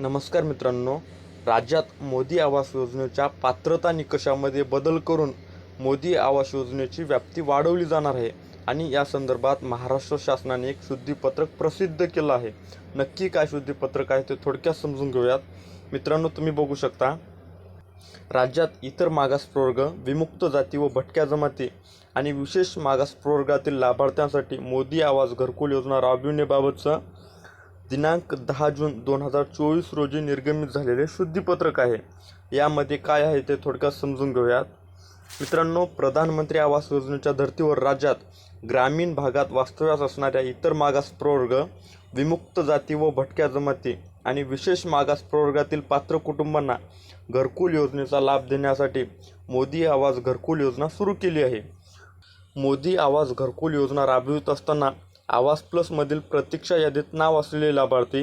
नमस्कार मित्रांनो. राज्यात मोदी आवास योजनेच्या पात्रता निकषामध्ये बदल करून मोदी आवास योजनेची व्याप्ती वाढवली जाणार आहे आणि या संदर्भात महाराष्ट्र शासनाने एक शुद्धीपत्रक प्रसिद्ध केलं आहे. नक्की काय शुद्धीपत्रक आहे ते थोडक्यात समजून घेऊयात. मित्रांनो तुम्ही बघू शकता. राज्यात इतर मागास प्रवर्ग विमुक्त जाती व भटक्या जमाती आणि विशेष मागास प्रवर्गातील लाभार्थ्यांसाठी मोदी आवास घरकुल योजना राबविण्याबाबतचं दिनांक दहा जून दोन हजार चोवीस रोजी निर्गमित झालेले शुद्धीपत्रक आहे. यामध्ये काय आहे ते थोडक्यात समजून घेऊयात. मित्रांनो प्रधानमंत्री आवास योजनेच्या धर्तीवर राज्यात ग्रामीण भागात वास्तव्यास असणाऱ्या इतर मागास प्रवर्ग विमुक्त जाती व भटक्या जमाती आणि विशेष मागास प्रवर्गातील पात्र कुटुंबांना घरकुल योजनेचा लाभ देण्यासाठी मोदी आवास घरकुल योजना सुरू केली आहे. मोदी आवास घरकुल योजना राबवित असताना आवास प्लसमधील प्रतीक्षा यादीत नाव असलेले लाभार्थी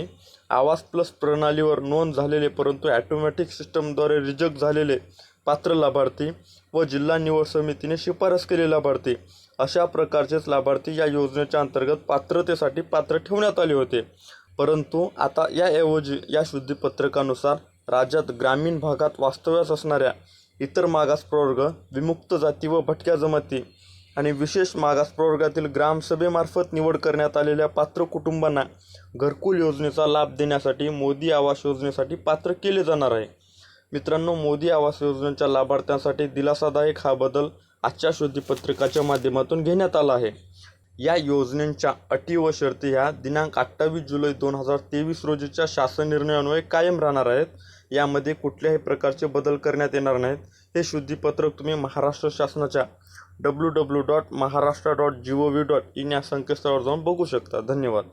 आवास प्लस प्रणालीवर नोंद झालेले परंतु ॲटोमॅटिक सिस्टमद्वारे रिजेक्ट झालेले पात्र लाभार्थी व जिल्हा निवड समितीने शिफारस केलेले लाभार्थी अशा प्रकारचेच लाभार्थी या योजनेच्या अंतर्गत पात्रतेसाठी पात्र ठेवण्यात आले होते. परंतु आता याऐवजी या शुद्धीपत्रकानुसार राज्यात ग्रामीण भागात वास्तव्यास असणाऱ्या इतर मागास प्रवर्ग विमुक्त जाती व भटक्या जमाती आणि विशेष मागास प्रवर्गातील ग्रामसभेमार्फत निवड करण्यात आलेल्या पात्र कुटुंबांना घरकुल योजनेचा लाभ देण्यासाठी मोदी आवास योजनेसाठी पात्र केले जाणार आहे. मित्रांनो मोदी आवास योजनेच्या लाभार्थ्यांसाठी दिलासादायक हा बदल आजच्या शुद्धीपत्रकाच्या माध्यमातून घेण्यात आला आहे. या योजनेच्या अटी व शर्ती ह्या दिनांक अठ्ठावीस जुलै दोन हजार तेवीस रोजीच्या शासन निर्णयान्वये कायम राहणार आहेत. यामध्ये कुठल्याही प्रकारचे बदल करण्यात येणार नाहीत. हे शुद्धीपत्रक तुम्ही महाराष्ट्र शासनाच्या W W dot Maharashtra dot G O V dot in या संकेतस्थळावर जाऊन बघू शकता. धन्यवाद.